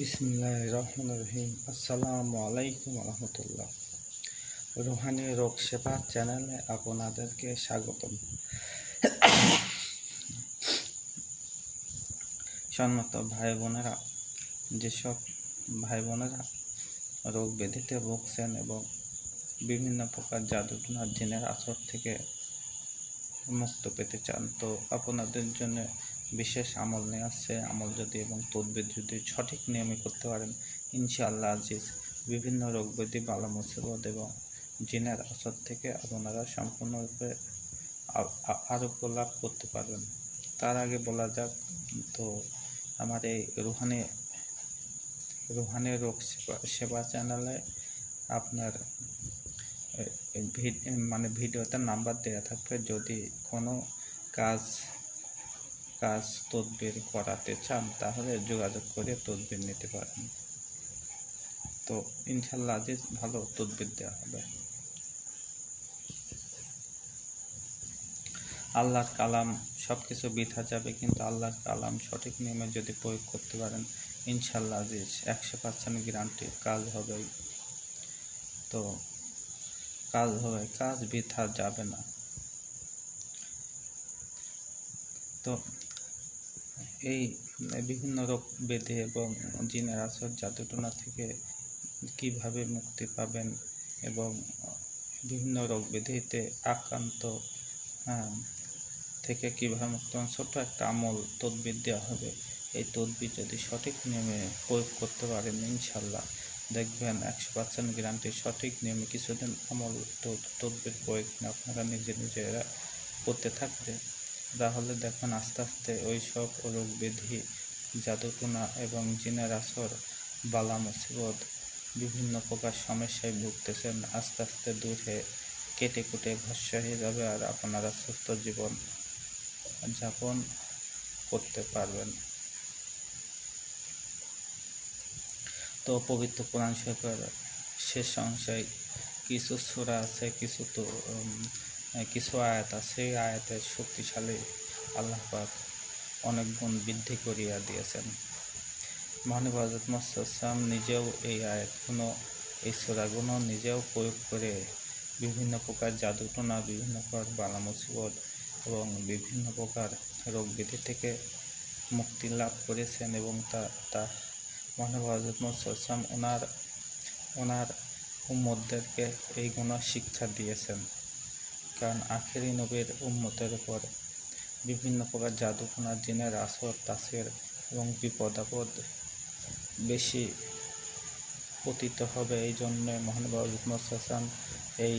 বিসমিল্লাহ রহমান রহিম। আসসালামু আলাইকুম রহমতুল্লাহ। রুহানি রোগ সেবা চ্যানেলে আপনাদেরকে স্বাগতম। সম্মত ভাই বোনেরা যেসব ভাই বোনেরা রোগ ব্যাধিতে ভুগছেন এবং বিভিন্ন প্রকার জাদুটনার জিনের আসর থেকে মুক্ত পেতে চান, তো আপনাদের জন্য বিশেষ আমল নিয়ে আসছে আমল যদি এবং তদবির যদি সঠিক নিয়মে করতে পারেন, ইনশাআল্লাহ আজিজ। বিভিন্ন রোগ ব্যাধি, বালা মুসিবত এবং জিনের আসর থেকে আপনারা সম্পূর্ণরূপে আরোগ্য লাভ করতে পারবেন। তার আগে বলা যাক, তো আমার এই রুহানি রুহানি রোগ সেবা চ্যানেলে আপনার মানে ভিডিওতে নাম্বার দেওয়া থাকবে। যদি কোনো কাজ কাজ তদবির করাতে চান, তাহলে যোগাযোগ করে তদবির নিতে পারেন। তো ইনশাল্লাহ আজিজ ভালো তদবির দেওয়া হবে। আল্লাহর কালাম সব কিছু বৃথা যাবে, কিন্তু আল্লাহর কালাম সঠিক নিয়মে যদি প্রয়োগ করতে পারেন ইনশাল্লাহ আজিজ একশো পার্সেন্ট গ্যারান্টি কাজ হবে তো কাজ হবে, কাজ বৃথা যাবে না। তো এই বিভিন্ন রোগ ব্যাধি এবং জিনের আসর জাদুটনা থেকে কীভাবে মুক্তি পাবেন এবং বিভিন্ন রোগ ব্যাধিতে আক্রান্ত হ্যাঁ, থেকে কীভাবে মুক্ত ছোট্ট একটা আমল তদবির দেওয়া হবে। এই তদবির যদি সঠিক নিয়মে প্রয়োগ করতে পারেন ইনশাল্লাহ দেখবেন একশো পার্সেন্ট গ্যারান্টি সঠিক নিয়মে কিছুদিন আমল তদ- তদবির প্রয়োগ আপনারা নিজে নিজেরা করতে থাকবে তাহলে দেখবেন আস্তে আস্তে ওই সব রোগ ব্যাধি জাদুটনা এবং জিনের আসর বালা মুসিবত বিভিন্ন প্রকার সমস্যায় ভুগতেছেন। আস্তে আস্তে দূরে কেটে কুটে ভস্য হয়ে যাবে আর আপনারা সুস্থ জীবন যাপন করতে পারবেন। তো পবিত্র কোরআন শরীফের শেষ অংশে কিছু সূরা আছে, কিছু তো কিছু আয়াত আছে। সেই আয়াতের শক্তিশালী আল্লাহ পাক অনেক গুণ বৃদ্ধি করিয়া দিয়েছেন। মহানব হজরত মোসাম নিজেও এই আয়াতগুলো, এই সূরাগুলো নিজেও প্রয়োগ করে বিভিন্ন প্রকার জাদুটনা, বিভিন্ন প্রকার বালা মুসিবত এবং বিভিন্ন প্রকার রোগ ব্যাধি থেকে মুক্তি লাভ করেছেন এবং তা তা মহানব হজরত মোসাম ওনার ওনার উম্মতদেরকে এই গুণ শিক্ষা দিয়েছেন। কারণ আখেরি নবীর উম্মতের উপর বিভিন্ন প্রকার জাদুটনা জিনের আসর, তাসের এবং বিপদ আপদ বেশি পতিত হবে। এই জন্য মহানবাবু হাসান এই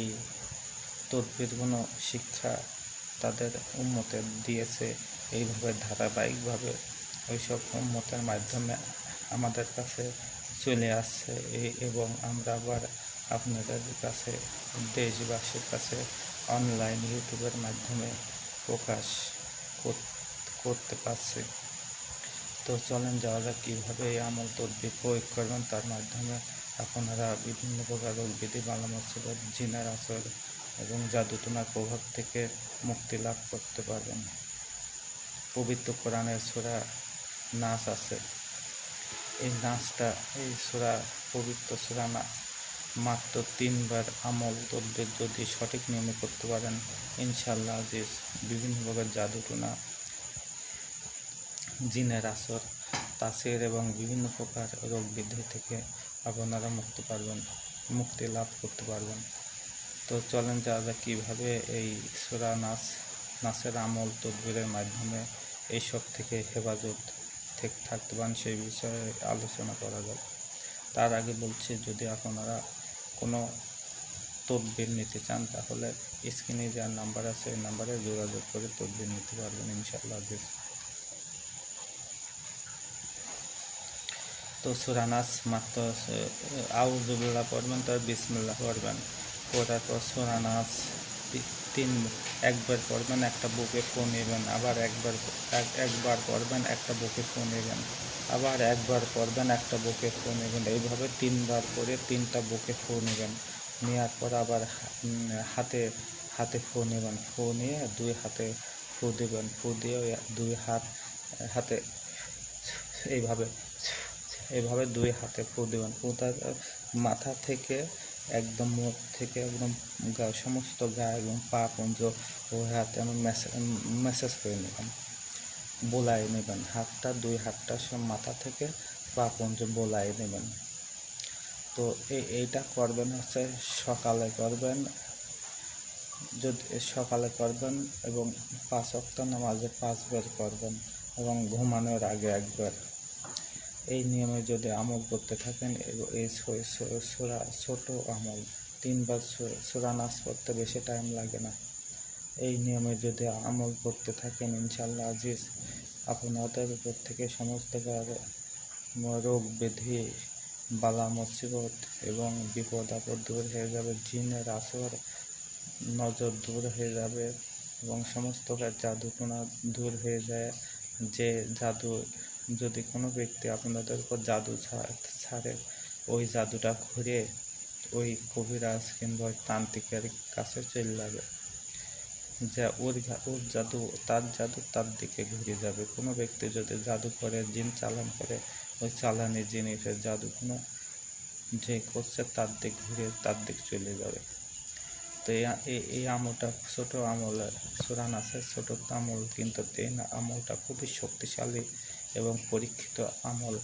তদবিরগুলো শিক্ষা তাদের উন্মতে দিয়েছে। এইভাবে ধারাবাহিকভাবে ওইসব উন্মতের মাধ্যমে আমাদের কাছে চলে আসছে। এবং আমরা আবার আপনাদের কাছে, দেশবাসীর কাছে অনলাইন ইউটিউবের মাধ্যমে প্রকাশ কর- করতে পারছি। তো চলেন যাওয়া যাক কীভাবে এই আমল তদবির প্রয়োগ করবেন। তার মাধ্যমে আপনারা বিভিন্ন প্রকার রোগ ব্যাধি বালা মুসিবত জিনার আসর এবং জাদুটনার প্রভাব থেকে মুক্তি লাভ করতে পারবেন। পবিত্র কোরআনের সুরা নাচ আছে। এই নাচটা এই সুরা, পবিত্র সুরা নাচ মাত্র তিনবার আমল তদবির যদি সঠিক নিয়মে করতে পারেন ইনশাল্লাহ আজিজ, বিভিন্ন প্রকার জাদুটনা, জিনের আসর, তাসের এবং বিভিন্ন প্রকার রোগ বৃদ্ধি থেকে আপনারা মুক্তি পারবেন, মুক্তি লাভ করতে পারবেন। তো চলেন যা কীভাবে এই সোরা নাচ নাচের আমল তদবিরের মাধ্যমে এইসব থেকে হেফাজত থেকে থাকতে পারেন সেই বিষয়ে আলোচনা করা যাবে তার আগে বলছি, যদি আপনারা কোনো তদবির নিতে চান, তাহলে স্ক্রিনে যার নাম্বার আছে, ওই নাম্বারে যোগাযোগ করে তদবির নিতে পারবেন ইনশাল্লাহ আজিজ তো সুরানাস মাত্র আউজুবিল্লাহ পড়বেন, তার বিসমিল্লা পড়বেন। পড়ার পর সুরানাস তিন একবার পড়বেন একটা বুকে ফোন নেবেন, আবার একবার এক- একবার পড়বেন একটা বুকে ফোন নেবেন, আবার একবার পড়বেন একটা বুকে ফোন নেবেন, এইভাবে তিনবার করে তিনটা বুকে ফো নেবেন নেওয়ার পর আবার হাতে হাতে ফো নেবেন ফো নিয়ে দুই হাতে ফু দেবেন, ফু দিয়ে দুই হাত, হাতে এইভাবে এভাবে দুই হাতে ফু দেবেন ফুটা মাথা থেকে একদম মুখ থেকে একদম গা, সমস্ত গা এবং পা পর্যন্ত ওই হাতে আমি মেসেজ করে নেবেন বোলাই নেবেন। হাতটা, দুই হাতটা সব মাথা থেকে পা পর্যন্ত বোলাই নেবেন। তো এই এইটা করবেন হচ্ছে সকালে করবেন, যদি সকালে করবেন এবং পাঁচ অক্ট নামাজে পাঁচবার করবেন এবং ঘুমানোর আগে একবার। এই নিয়মে যদি আমল করতে থাকেন এই সোরা, ছোট আমল। তিনবার সোরা নাচ করতে বেশি টাইম লাগে না। এই নিয়মে যদি আমল করতে থাকেন ইনশাল্লাহ আজিজ আপনাদের উপর থেকে সমস্ত রোগ ব্যাধি, বালা মুসিবত এবং বিপদ আপদ দূর হয়ে যাবে, জিনের আসর নজর দূর হয়ে যাবে এবং সমস্ত জাদুটোনা দূর হয়ে যায়। যে জাদু যদি কোনো ব্যক্তি আপনাদের উপর জাদু ছাড়ে ওই জাদুটা ঘুরে ওই কবিরাজ কিংবা ওই তান্ত্রিকের কাছে চলে যাবে। যে ওর ওর জাদু, তার জাদু তার দিকে ঘুরে যাবে। কোনো ব্যক্তি যদি জাদু করে, জিন চালান করে, ওই চালানি জিনিসের জাদু কোনো যে করছে তার দিক ঘুরে তার দিক চলে যাবে। তো এই আমলটা ছোট আমল, সুরান আছে, ছোট আমল, কিন্তু এই আমলটা খুবই শক্তিশালী এবং পরীক্ষিত আমল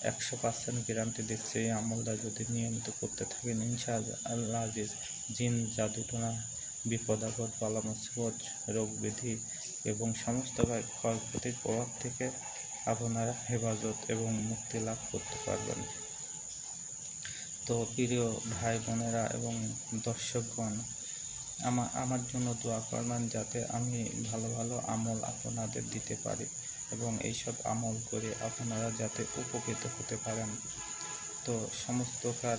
একশো পার্সেন্ট গ্যারান্টি দিচ্ছে। এই আমলটা যদি নিয়মিত করতে থাকেন, ইনশাআল্লাহ আজিজ জিন, জাদুটনা বিপদ আপদ বালা মুসিবত রোগ ব্যাধি এবং সমস্ত ক্ষয়- ক্ষয়ক্ষতির প্রভাব থেকে আপনারা হেফাজত এবং মুক্তি লাভ করতে পারবেন। তো প্রিয় ভাই বোনেরা এবং দর্শকগণ আমার আমার জন্য দোয়া করবেন যাতে আমি ভালো ভালো আমল আপনাদের দিতে পারি। এবং এইসব আমল করে আপনারা যাতে উপকৃত হতে পারেন। তো সমস্তকার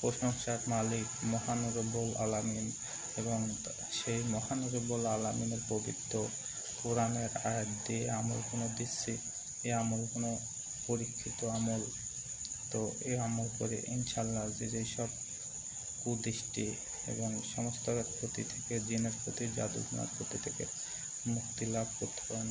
প্রশংসার মালিক মহানুরবুল আলামিন এবং সেই মহানুরবুল আলামিনের পবিত্র কোরআনের আয়াত দিয়ে আমলগুলো দিচ্ছি এই কোনো পরীক্ষিত আমল। তো এই আমল করে ইনশাল্লাহ যে যেসব কুদৃষ্টি এবং সমস্ত ক্ষতি থেকে, জিনের প্রতি জাদুঘনার প্রতি থেকে মুক্তি লাভ করতে পারেন।